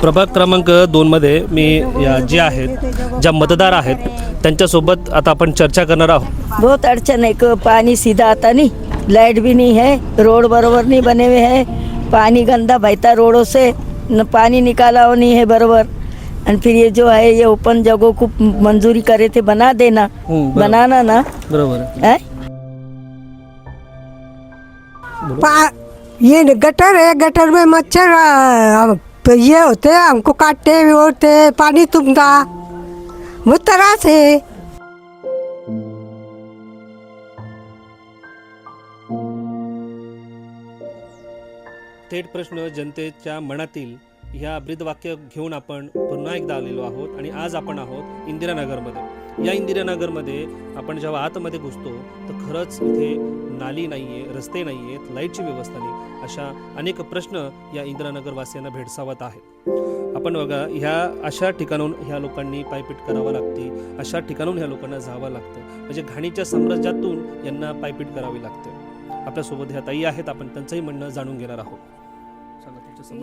प्रभाग क्रमांक दोनमध्ये मी या जे आहेत ज्या मतदार आहेत त्यांच्यासोबत आता आपण चर्चा करणार आहोत. बहुत अड़चन है को पानी सीधा आता नहीं. लाइट भी नहीं है रोड बरोबर नहीं बने हुए हैं पानी गंदा बहता रोडों से न पानी निकाला नहीं है बरोबर. और फिर ये जो है ये ओपन जगहों को मंजूरी करे थे बना देना. हम्म, बरोबर. बनाना ना बरोबर. आहे. है पा ये गटर है गटर में मच्छर आ, ये होते हमको काटते भी होते पानी तुमता वो से थेट प्रश्न जनतेच्या मनातील ह्या ब्रीदवाक्य घेऊन आपण पुन्हा एकदा आलेलो आहोत आणि आज आपण आहोत इंदिरानगरमध्ये. या इंदिरानगरमध्ये आपण जेव्हा आतमध्ये घुसतो तर खरंच इथे नाली नाही आहे रस्ते नाही आहेत लाईटची व्यवस्था नाही अशा अनेक प्रश्न या इंदिरानगरवासियांना भेडसावत आहेत. आपण बघा ह्या अशा ठिकाणून ह्या लोकांनी पायपीट करावं लागते अशा ठिकाणून ह्या लोकांना जावं लागतं. म्हणजे घाणीच्या साम्राज्यातून यांना पायपीट करावी लागते. आपल्यासोबत ह्या ताई आहेत आपण त्यांचंही म्हणणं जाणून घेणार आहोत.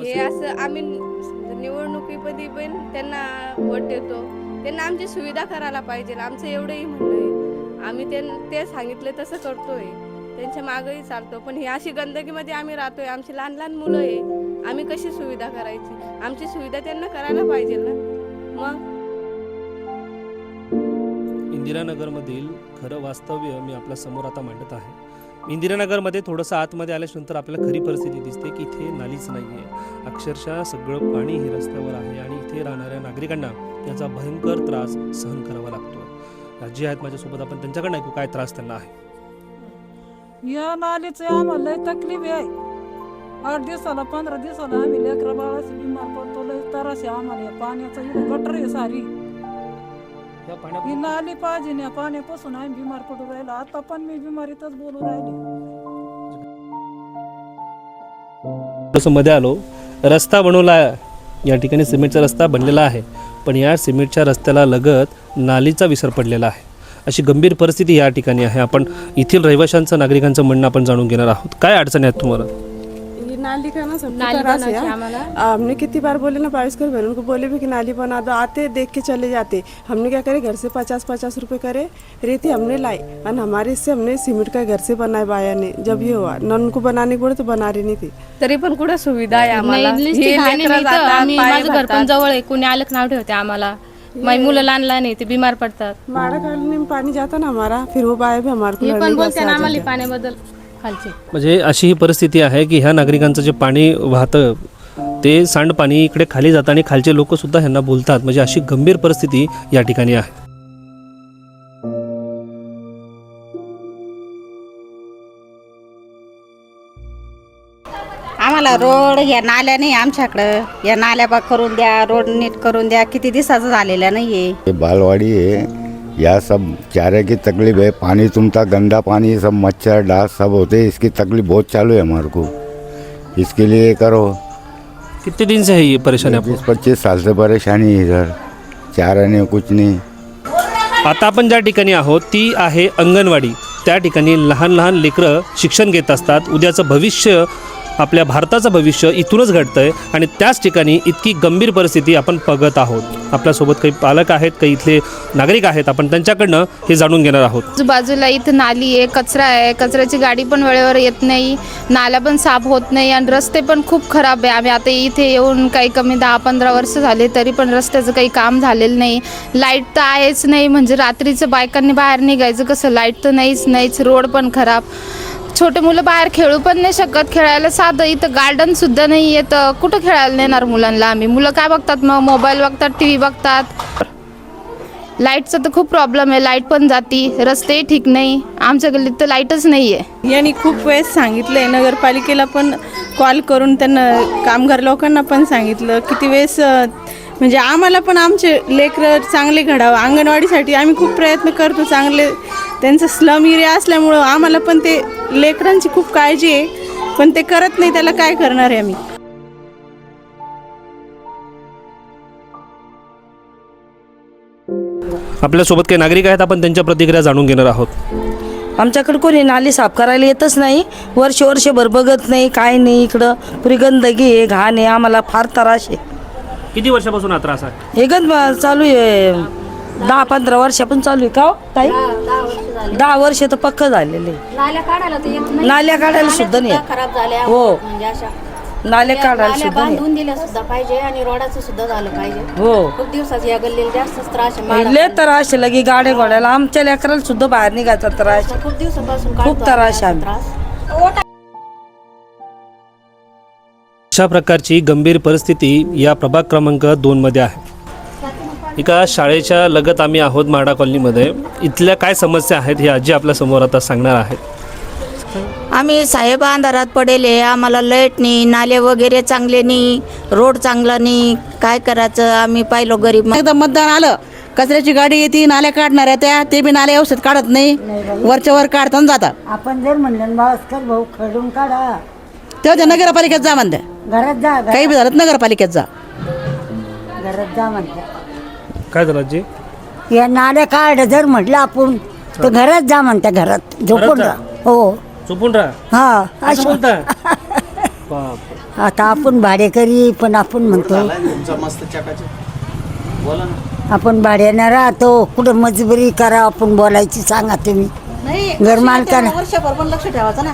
हे असं आम्ही निवडणुकीमध्ये पण त्यांना वोट देतो. त्यांना आमची सुविधा करायला पाहिजे. आमचं एवढंही म्हणणं आहे. आम्ही त्यां- ते सांगितले तसं करतोय. त्यांच्या मागही चालतो. पण ही अशी गंदगीमध्ये आम्ही राहतोय. आमची लहान लहान मुलं आहे. आम्ही कशी सुविधा करायची? आमची सुविधा त्यांना करायला पाहिजे ना. मग? इंदिरानगरमधील खरं वास्तव्य मी आपल्यासमोर आता मांडत आहे. इंदिरानगरमध्ये थोडंसं आतमध्ये आल्याच्यानंतर आपल्याला खरी परिस्थिती दिसते की इथे नालीच नाही आहे अक्षरशः सगळं पाणी हे रस्त्यावर आहे आणि इथे राहणाऱ्या नागरिकांना याचा भयंकर त्रास सहन करावा लागतो. जे आहेत माझ्यासोबत आपण त्यांच्याकडनं ऐकू काय त्रास त्यांना आहे. या नालीचे आम्हाला तकलीफ आहे. आठ दिवसाला पंधरा दिवसाला आम्ही लेकरा बाळाशी बिमार पडतो लय त्रास आहे आम्हाला या पाण्याचं इकडं गटर आहे सारी. ही नाली पाहिजे ना पाण्यापासून आम्ही बिमार पडू राहिलो. आता पण मी बिमारीतच बोलू राहिली. मध्ये आलो रस्ता बनवला या ठिकाणी सिमेंटचा रस्ता बनलेला आहे. पण या सिमेंटच्या रस्त्याला लगत नालीचा विसर पडलेला आहे. अशी गंभीर परिस्थिती या ठिकाणी आहे. आपण येथील रहिवाशांचं नागरिकांचं म्हणणं आपण जाणून घेणार आहोत. काय अडचणी आहेत तुम्हाला? नाली का ना सब नाली तरह से है। हमने कितनी बार बोले ना बारिश कर बहन उनको बोले भी कि नाली बना दो आते देख के चले जाते हमने क्या करे घर से पचास पचास रुपए करे रेती हमने लाई और हमारे इससे हमने सीमेंट का घर से बनाए बाया ने जब ये हुआ न उनको बनाने के बोले तो बना रही नहीं थी तरी पण कुठं सुविधा आहे आम्हाला नाही नुसती हे घाण आहे लेकरं इथं. जातात, आम्ही पाय माझं घर पण भरतात. जवळ आहे कोणी आलं की नाव ठेवते आम्हाला माझी मुलं लहान लहान आहे ते बिमार पडतात माड़ा काटने में पानी जाता ना हमारा फिर वो बाया भी हमारे को हे लड़ने पण के बोलते ना आम्हाला जाते। पाण्याबद्दल खालचे. म्हणजे अशी ही परिस्थिती आहे की ह्या नागरिकांचं जे पाणी वाहतं ते सांडपाणी इकडे खाली जातं आणि खालचे लोक सुद्धा ह्यांना बोलतात. म्हणजे अशी गंभीर परिस्थिती या ठिकाणी आहे. आम्हाला रोड या नाल्या नाही आमच्याकडं. या नाल्या बा करून द्या रोड नीट करून द्या. किती दिवसाचं झालेलं नाहीये. ये बालवाड़ी है यह सब चारे की तकलीफ है पानी तुमता गंदा पानी सब मच्छर डास सब होते हैं इसकी तकलीफ बहुत चालू है हमारे को। इसके लिए करो। किती दिन से है ये परेशानी आपको? पच्चीस साल से परेशानी है इधर। चारा नहीं कुछ नहीं। आता आपण ज्या ठिकाणी आहोत ती आहे अंगणवाडी. त्या ठिकाणी लहान लहान लेकरं शिक्षण घेत असतात. उद्याचं भविष्य आपल्या भारताचं भविष्य इथूनच घडतं आहे आणि त्याच ठिकाणी इतकी गंभीर परिस्थिती आपण बघत आहोत. आपल्यासोबत काही पालक आहेत काही इथले नागरिक आहेत. आपण त्यांच्याकडनं हे जाणून घेणार आहोत. आजूबाजूला इथं नाली आहे कचरा आहे. कचऱ्याची गाडी पण वेळेवर येत नाही. नाल्या पण साफ होत नाही आणि रस्ते पण खूप खराब आहे. आम्ही आता इथे येऊन काही कमी दहा पंधरा वर्ष झाले तरी पण रस्त्याचं काही काम झालेलं नाही. लाइट तर आहेच नाही. म्हणजे रात्रीचं बायकांनी बाहेर निघायचं कसं? लाइट तर नाहीच नाहीच. रोड पण खराब. छोटे मुलं बाहेर खेळू पण नाही शकत. खेळायला साधं इथं गार्डन सुद्धा नाही येत कुठं खेळायला नेणार मुलांना आम्ही? मुलं काय बघतात मग? मोबाईल बघतात टी व्ही बघतात लाईटचा तर खूप प्रॉब्लेम आहे. लाइट पण जाती. रस्ते ठीक नाही. आमच्या गल्लीत तर लाईटच नाही आहे. यांनी खूप वेळेस सांगितलंय. नगरपालिकेला पण कॉल करून त्यांना कामगार लोकांना पण सांगितलं. किती वेळेस म्हणजे आम्हाला पण आमचे लेकरं चांगले घडावं. अंगणवाडीसाठी आम्ही खूप प्रयत्न करतो चांगले. त्यांचं स्लम एरिया असल्यामुळं आम्हाला पण ते लेकरांची खूप काळजी आहे पण ते करत नाही त्याला काय करणार आहे आम्ही? आपल्यासोबत काही नागरिक आहेत आपण त्यांच्या प्रतिक्रिया जाणून घेणार आहोत. आमच्याकडे कोणी नाली साफ करायला येतच नाही वर्ष वर्षभर बघत नाही काय नाही इकडं. पुरी गंदगी आहे घाण आहे आम्हाला फार त्रास आहे. किती वर्षापासून हा त्रास आहे? हे गण चालू आहे. दहा पंधरा वर्षापासून चालू आहे का हो, ताई दहा वर्ष तर पक्क झालेले नाल्या काढायला तर येत नाही नाल्या काढायला सुद्धा नाही. खराब झाल्या हो. म्हणजे अशा नाल्या काढायला सुद्धा नाही येत. बांधून दिल्या सुद्धा पाहिजे आणि रोडाचं सुद्धा झालं पाहिजे हो खूप दिवसात या गल्लीला जास्तच त्रास आहे. माडा- त्रास आहे लगे गाड्या घोड्याला आमच्या लेकराला सुद्धा बाहेर निघायचा त्रास आहे. खूप दिवसापासून खूप काढतो त्रास आहे आम्ही आम्ही. त्रास अशा प्रकारची गंभीर परिस्थिती या प्रभाग क्रमांक दोनमध्ये आहे एका शाळेच्या लगत आम्ही आहोत म्हाडा कॉलनीमध्ये. इथल्या काय समस्या आहेत हे आजी आपल्यासमोर आता सांगणार आहेत. आम्ही साहेब अंधारात पडेले आम्हाला लाइट नाही नाले वगैरे चांगले नाही रोड चांगला नाही काय करायचं आम्ही पाहिलो गरीब एकदा मतदान आलं कचऱ्याची गाडी येते नाल्या काढणाऱ्या त्या ते बी नाल्या व्यवस्थित काढत नाही. वरच्या वर काढताना जातात आपण जर म्हणलं भास्कर भाऊ खडून काढा. तेव्हा त्या नगरपालिकेत जा म्हणते घरात जा काही बी झालं तर नगरपालिकेत जा. घरात जा म्हणते काय झालं आजी? या नाल्या काढ जर म्हटलं आपण तर घरात जा म्हणते घरात. झोपून जा? राहा. हो. चुपून राहा. हा असं असं बोलता. बाप आता आपण भाडेकरी पण आपण म्हणतो आपण भाड्यानं राहतो. कुठं मजबुरी करा आपण बोलायची सांगा तुम्ही. घर मालकाला वर्षभर पण लक्ष ठेवायचं ना.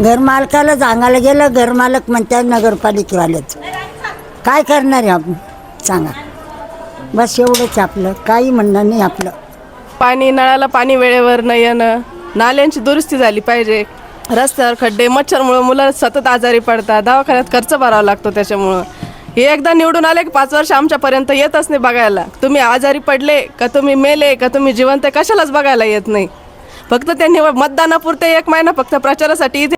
घर मालकाला सांगायला गेलं घर मालक म्हणतात नगरपालिकेवाल्याच. काय करणार आहे आपण? सांगा. बस एवढंच आपलं काही म्हणणं नाही आपलं. पाणी नळाला पाणी वेळेवर न येणं नाल्यांची दुरुस्ती झाली पाहिजे. रस्त्यावर खड्डे मच्छरमुळं मुलं सतत आजारी पडतात दवाखान्यात खर्च भरावा लागतो त्याच्यामुळं. हे एकदा निवडून आले की पाच वर्ष आमच्यापर्यंत येतच नाही बघायला. तुम्ही आजारी पडले का तुम्ही मेले का तुम्ही जिवंत आहे, कशालाच बघायला येत नाही. फक्त त्यांनी मतदानापुरते एक महिना फक्त प्रचारासाठी इथे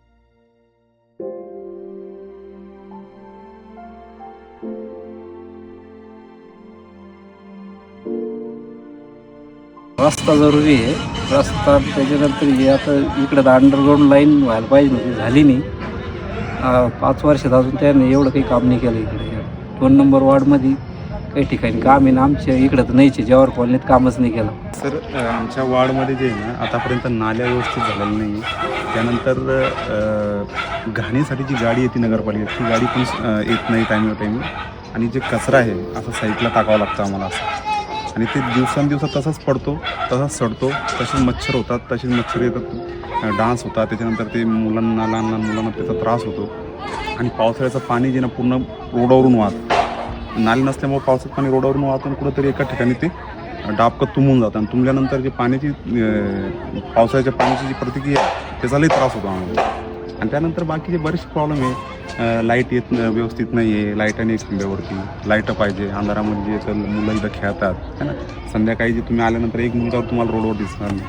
रस्ता जरुरी आहे. रस्ता त्याच्यानंतर हे आता इकडं अंडरग्राऊंड लाईन व्हायला पाहिजे म्हणजे झाली नाही. आ, पाच वर्षात अजून त्याने एवढं काही काम नाही केलं इकडे. दोन नंबर वॉर्डमध्ये काही ठिकाणी काम आहे ना आमच्या इकडं तर नाहीचे जवाहर कॉलनीत कामच नाही केलं. सर अ, आमच्या वॉर्डमध्ये जे आहे ना आतापर्यंत नाल्या व्यवस्थित झालेल्या नाही त्यानंतर अ, घाणीसाठी जी गाडी येते नगरपालिकेत ती गाडी पण अ, येत नाही टायमिंग टायमिंग आणि जे कचरा आहे असं साईडला टाकावं लागतं आम्हाला असं. आणि ते दिवसांदिवसात तसाच पडतो तसाच सडतो तसेच मच्छर होतात तसेच मच्छर येतात डान्स होतात त्याच्यानंतर ते मुलांना लहान लहान मुलांना त्याचा त्रास होतो. आणि पावसाळ्याचं पाणी जे ना पूर्ण रोडावरून वाहत. नाले नसल्यामुळे पावसात पाणी रोडावरून वाहतं आणि कुठंतरी एका ठिकाणी ते डाबकं तुंबून जातं. आणि तुंबल्यानंतर जे पाण्याची पावसाळ्याच्या पाण्याची जी प्रतिक्रिया त्याचा लई त्रास होतो आम्हाला. आणि त्यानंतर बाकीचे बरेचसे प्रॉब्लेम आहे लाइट येत व्यवस्थित नाही आहे लाइट आणि खांब्यावरती लाईटं पाहिजे अंधारामध्ये जे तर मुलं इथं खेळतात है ना? संध्याकाळी जे तुम्ही आल्यानंतर एक मुलगा तुम्हाला रोडवर दिसणार नाही.